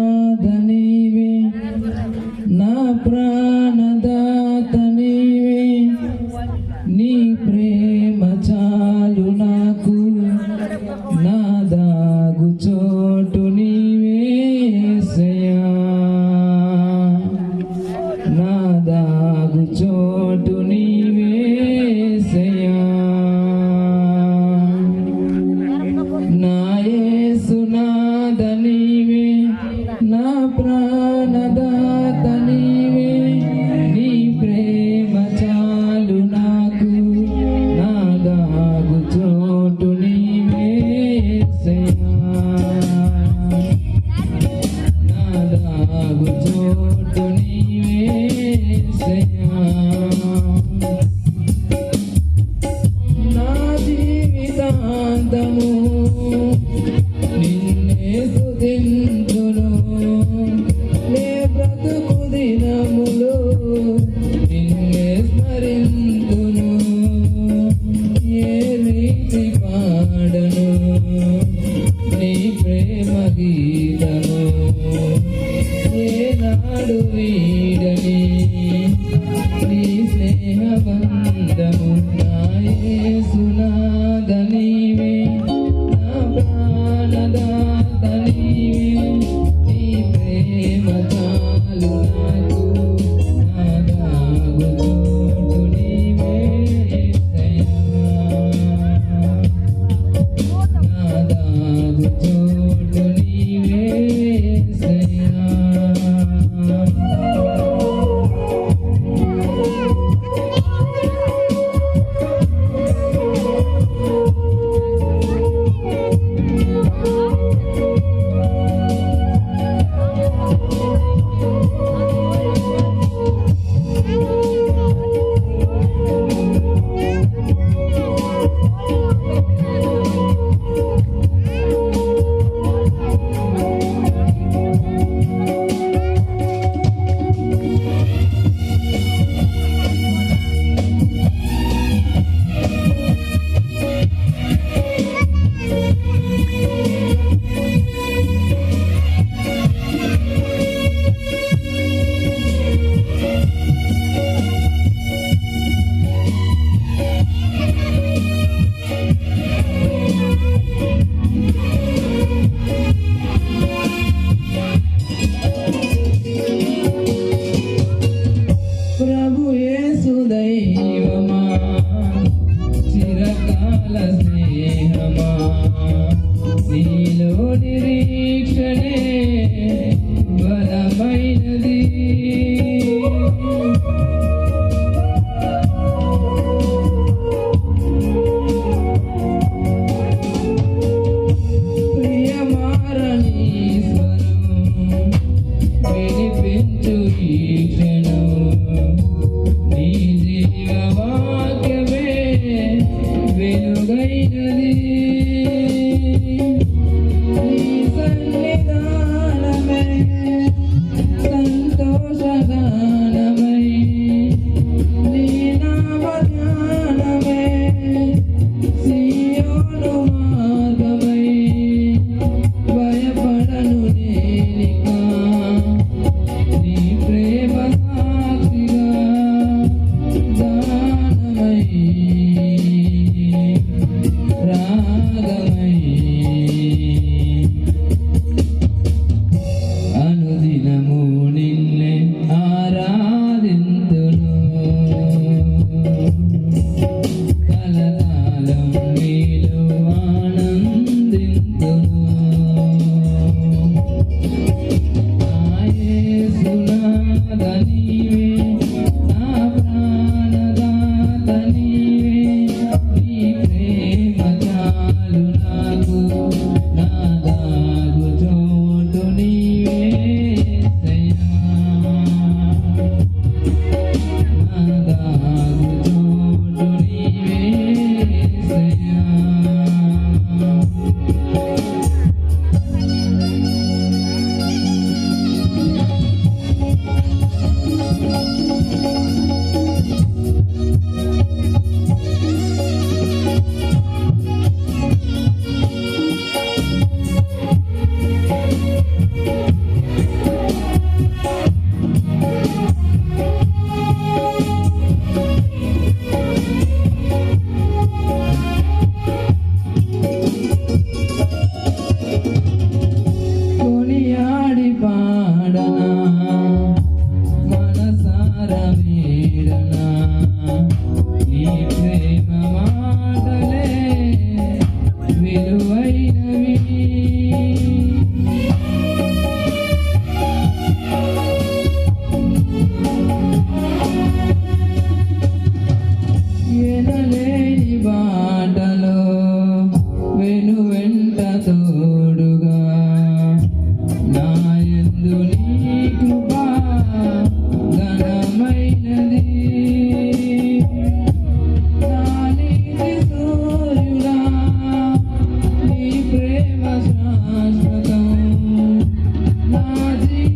నాయసునాదనివే నా ప్రాణదాత నీ ప్రేమ చాలు నాకు నా దాగు చోటు నీవే నా దాగు చోటు నీవే ఎన్నడు వీడని. నీ స్నేహ బంధము సునాదనివే. నా ప్రాణదాతనివే. నీ ప్రేమ చాలు నాకు. నాదాగుతూ King.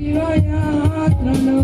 ಶಿವಯಾತ್ರನೋ